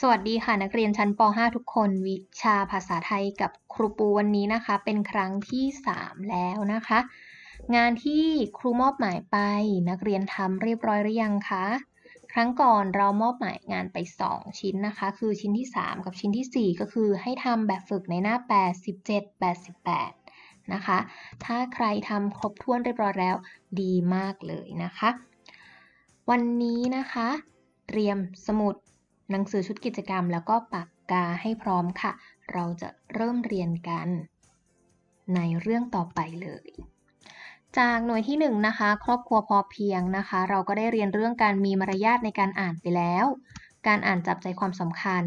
สวัสดีค่ะนักเรียนชั้นป .5 ทุกคนวิชาภาษาไทยกับครูปูวันนี้นะคะ เป็นครั้งที่ 3 แล้วนะคะ งานที่ครูมอบหมายไป นักเรียนทำเรียบร้อยหรือยังคะครั้งก่อนเรามอบหมายงานไป 2 ชิ้นนะคะ คือชิ้นที่ 3 กับชิ้นที่ 4 ก็คือให้ทำแบบฝึกในหน้า 87 88 นะคะ ถ้าใครทำครบถ้วนเรียบร้อยแล้วดีมากเลยนะคะ วันนี้นะคะ เตรียมสมุด หนังสือชุดกิจกรรมแล้วก็ปากกาให้พร้อมค่ะ เราจะเริ่มเรียนกัน ในเรื่องต่อไปเลย จากหน่วยที่1นงนะคะ ครอบครัวพอเพียงนะคะ เราก็ได้เรียนเรื่องการมีมารยาทในการอ่านไปแล้ว การอ่านจับใจความสำคัญ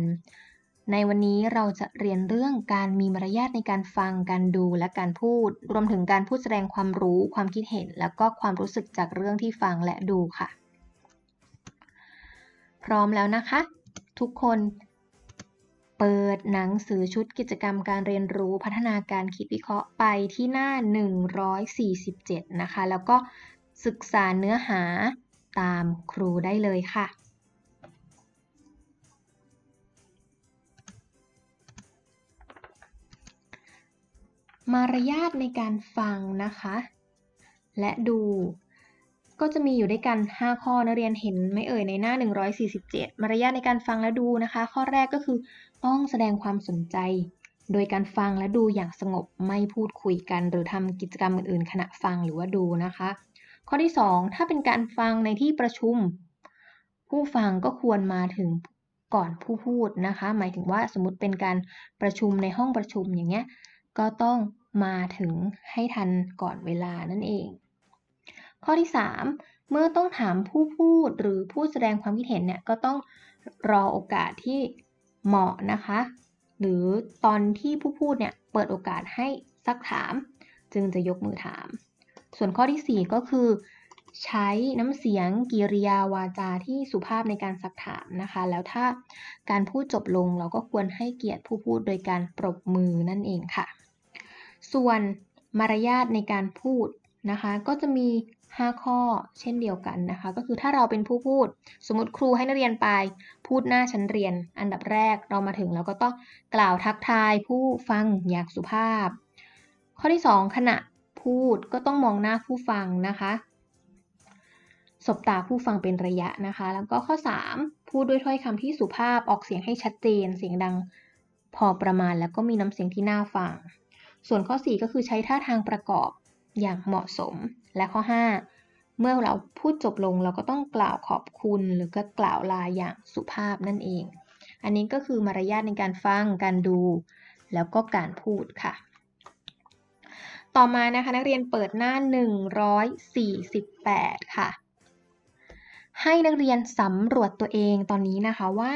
ในวันนี้เราจะเรียนเรื่องการมีมารยาทในการฟัง การดูและการพูด รวมถึงการพูดแสดงความรู้ ความคิดเห็น แล้วก็ความรู้สึกจากเรื่องที่ฟังและดูค่ะ พร้อมแล้วนะคะ ทุกคนเปิดหนังสือชุดกิจกรรมการเรียนรู้พัฒนาการคิดวิเคราะห์ไปที่หน้า 147 นะคะ แล้วก็ศึกษาเนื้อหาตามครูได้เลยค่ะ มารยาทในการฟังนะคะ และดู ก็จะมีอยู่ด้วยกัน 5 ข้อนักเรียนเห็นไม่เอ่ยในหน้า 147 มารยาทในการฟังและดูนะคะ ข้อแรกก็คือต้องแสดงความสนใจ โดยการฟังและดูอย่างสงบไม่พูดคุยกัน หรือทำกิจกรรมอื่นๆ ขณะฟังหรือว่าดูนะคะ ข้อที่ 2 ถ้าเป็นการฟังในที่ประชุม ผู้ฟังก็ควรมาถึงก่อนผู้พูดนะคะ หมายถึงว่าสมมติเป็นการประชุมในห้องประชุมอย่างเงี้ยก็ต้องมาถึงให้ทันก่อนเวลานั่นเอง ข้อที่ 3 เมื่อต้องถามผู้พูดหรือผู้แสดงความคิดเห็นเนี่ยก็ต้องรอโอกาสที่เหมาะนะคะ หรือตอนที่ผู้พูดเนี่ยเปิดโอกาสให้ซักถาม จึงจะยกมือถาม ส่วนข้อที่ 4 ก็คือ ใช้น้ำเสียงกิริยาวาจาที่สุภาพในการซักถามนะคะ แล้วถ้าการพูดจบลงเราก็ควรให้เกียรติผู้พูดโดยการปรบมือนั่นเองค่ะ ส่วนมารยาทในการพูดนะคะ ก็จะมี 5 ข้อเช่นเดียวกันนะคะ ก็คือถ้าเราเป็นผู้พูด สมมติครูให้นักเรียนไป พูดหน้าชั้นเรียน อันดับแรกเรามาถึงเราก็ต้องกล่าวทักทายผู้ฟังอย่างสุภาพ ข้อที่ 2 ขณะพูดก็ต้องมองหน้าผู้ฟังนะคะสบตาผู้ฟังเป็นระยะนะคะ แล้วก็ข้อ 3 พูดด้วยถ้อยคำที่สุภาพออกเสียงให้ชัดเจน เสียงดังพอประมาณ แล้วก็มีน้ำเสียงที่น่าฟัง ส่วนข้อ 4 ก็คือใช้ท่าทางประกอบอย่างเหมาะสม และข้อ 5 เมื่อเราพูดจบลงเราก็ต้องกล่าวขอบคุณหรือก็กล่าวลาอย่างสุภาพนั่นเอง อันนี้ก็คือมารยาทในการฟังการดู แล้วก็การพูดค่ะ ต่อมานะคะนักเรียนเปิดหน้า 148 ค่ะ ให้นักเรียนสำรวจตัวเองตอนนี้นะคะว่า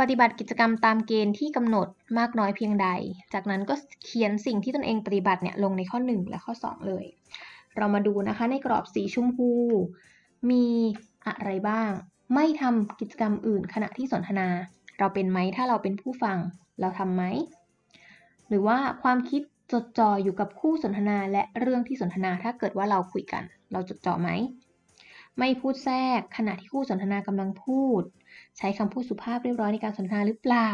ปฏิบัติกิจกรรมตามเกณฑ์ที่กำหนดมากน้อยเพียงใด จากนั้นก็เขียนสิ่งที่ตนเองปฏิบัติเนี่ยลงในข้อ 1 และข้อ 2 เลย เรามาดูนะคะในกรอบสีชมพู มีอะไรบ้าง ไม่ทำกิจกรรมอื่นขณะที่สนทนา เราเป็นไหมถ้าเราเป็นผู้ฟัง เราทำไหม หรือว่าความคิดจดจ่ออยู่กับคู่สนทนาและเรื่องที่สนทนาถ้าเกิดว่าเราคุยกัน เราจดจ่อไหม ไม่พูดแทรกขณะที่คู่สนทนากำลังพูด ใช้คำพูดสุภาพเรียบร้อยในการสนทนาหรือเปล่า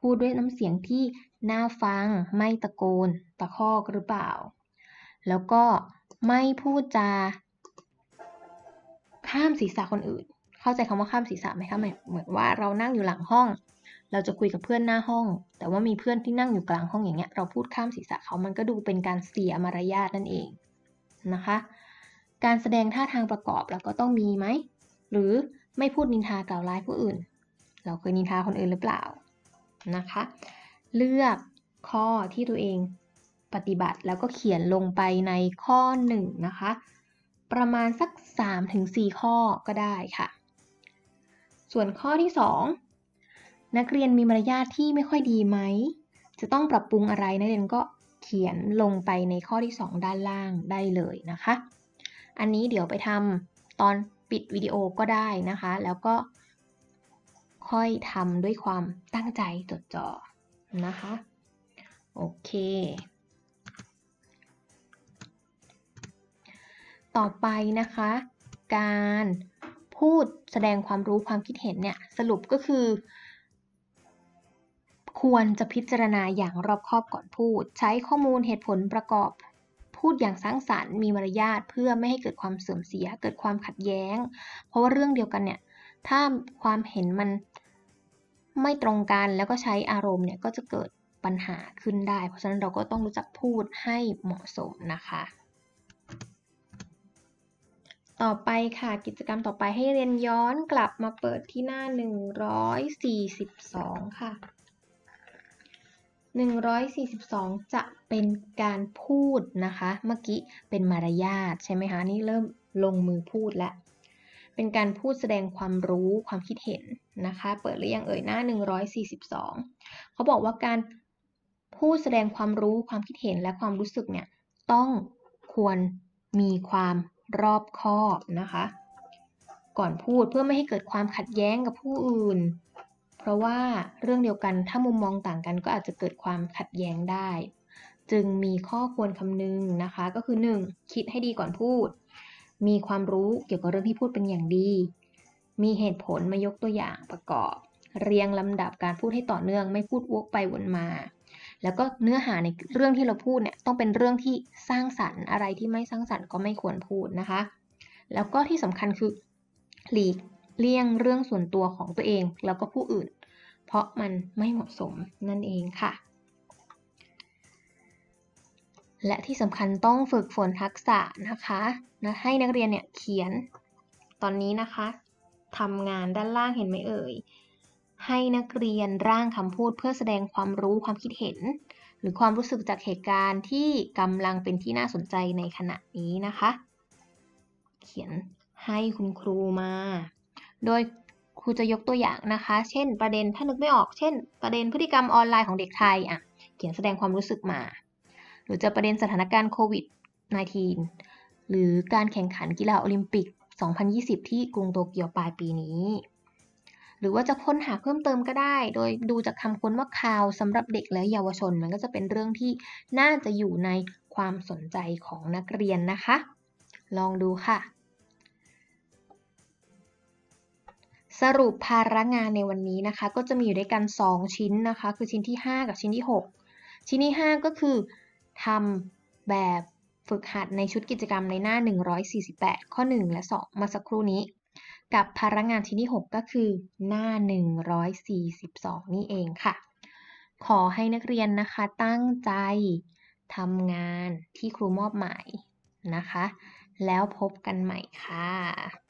พูดด้วยน้ำเสียงที่น่าฟัง ไม่ตะโกน ตะคอกหรือเปล่า แล้วก็ ไม่พูดจา ข้ามศีรษะคนอื่น เข้าใจคำว่าข้ามศีรษะไหมคะเหมือนว่าเรานั่งอยู่หลังห้อง เราจะคุยกับเพื่อนหน้าห้อง แต่ว่ามีเพื่อนที่นั่งอยู่กลางห้องอย่างเงี้ย เราพูดข้ามศีรษะเขามันก็ดูเป็นการเสียมารยาทนั่นเองนะคะ การแสดงท่าทางประกอบเราก็ต้องมีไหม หรือไม่พูดนินทากล่าวร้ายผู้อื่น เราเคยนินทาคนอื่นหรือเปล่านะคะ เลือกข้อที่ตัวเอง ปฏิบัติแล้วก็เขียนลงไปในข้อ 1 นะคะ ประมาณสัก 3-4 ข้อก็ได้ค่ะ ส่วนข้อที่ 2 นักเรียนมีมารยาทที่ไม่ค่อยดีไหม จะต้องปรับปรุงอะไรนักเรียนก็เขียนลงไปในข้อที่ 2 ด้านล่างได้เลยนะคะ อันนี้เดี๋ยวไปทำตอนปิดวิดีโอก็ได้นะคะ แล้วก็ค่อยทำด้วยความตั้งใจจดจ่อนะคะ โอเค ต่อไปนะคะ การพูดแสดงความรู้ความคิดเห็นเนี่ยสรุปก็คือ ควรจะพิจารณาอย่างรอบคอบก่อนพูด ใช้ข้อมูลเหตุผลประกอบพูดอย่างสร้างสรรค์มีมารยาทเพื่อไม่ให้เกิดความเสื่อมเสีย เกิดความขัดแย้ง เพราะว่าเรื่องเดียวกันเนี่ยถ้าความเห็นมันไม่ตรงกันแล้วก็ใช้อารมณ์เนี่ยก็จะเกิดปัญหาขึ้นได้ เพราะฉะนั้นเราก็ต้องรู้จักพูดให้เหมาะสมนะคะ ต่อไปค่ะกิจกรรมต่อไปให้เรียนย้อนกลับมาเปิดที่หน้า 142 ค่ะ 142 จะเป็นการพูดนะคะ เมื่อกี้เป็นมารยาทใช่ไหมคะ นี่เริ่มลงมือพูดแล้ว เป็นการพูดแสดงความรู้ความคิดเห็นนะคะ เปิดหรือยังเอ่ยหน้า 142 เขาบอกว่าการพูดแสดงความรู้ความคิดเห็นและความรู้สึกเนี่ยต้องควรมีความ รอบคอบนะคะ ก่อนพูดเพื่อไม่ให้เกิดความขัดแย้งกับผู้อื่น เพราะว่าเรื่องเดียวกันถ้ามุมมองต่างกันก็อาจจะเกิดความขัดแย้งได้ จึงมีข้อควรคำนึงนะคะ ก็คือ 1. คิดให้ดีก่อนพูด มีความรู้เกี่ยวกับเรื่องที่พูดเป็นอย่างดี มีเหตุผลมายกตัวอย่างประกอบ เรียงลำดับการพูดให้ต่อเนื่องไม่พูดวกไปวนมา แล้วก็เนื้อหาในเรื่องที่เราพูดเนี่ยต้องเป็นเรื่องที่สร้างสรรค์อะไรที่ไม่สร้างสรรค์ก็ไม่ควรพูดนะคะ แล้วก็ที่สำคัญคือหลีกเลี่ยงเรื่องส่วนตัวของตัวเองแล้วก็ผู้อื่น เพราะมันไม่เหมาะสมนั่นเองค่ะ และที่สำคัญต้องฝึกฝนทักษะนะคะนะให้นักเรียนเนี่ยเขียนตอนนี้นะคะทำงานด้านล่างเห็นไหมเอ่ย ให้นักเรียนร่างคำพูดเพื่อแสดงความรู้ความคิดเห็น หรือความรู้สึกจากเหตุการณ์ที่กำลังเป็นที่น่าสนใจในขณะนี้นะคะ เขียนให้คุณครูมา โดยครูจะยกตัวอย่างนะคะ เช่น ประเด็นถ้านึกไม่ออก เช่น ประเด็นพฤติกรรมออนไลน์ของเด็กไทยอะ เขียนแสดงความรู้สึกมา หรือจะประเด็นสถานการณ์โควิด -19 หรือการแข่งขันกีฬาโอลิมปิก 2020 ที่กรุงโตเกียวปลายปีนี้ หรือว่าจะค้นหาเพิ่มเติมก็ได้ โดยดูจากคำค้นว่าข่าวสำหรับเด็กและเยาวชน มันก็จะเป็นเรื่องที่น่าจะอยู่ในความสนใจของนักเรียนนะคะ ลองดูค่ะ สรุปภาระงานในวันนี้นะคะ ก็จะมีอยู่ด้วยกัน 2 ชิ้นนะคะ คือชิ้นที่ 5 กับชิ้นที่ 6 ชิ้นที่ 5 ก็คือทำแบบฝึกหัดในชุดกิจกรรมในหน้า 148 ข้อ 1 และ 2 มาสักครู่นี้ กับพาระงานชิ้นที่ 6 ก็คือ หน้า 142 นี่เองค่ะ ขอให้นักเรียนนะคะตั้งใจทำงานที่ครูมอบหมายนะคะ แล้วพบกันใหม่ค่ะ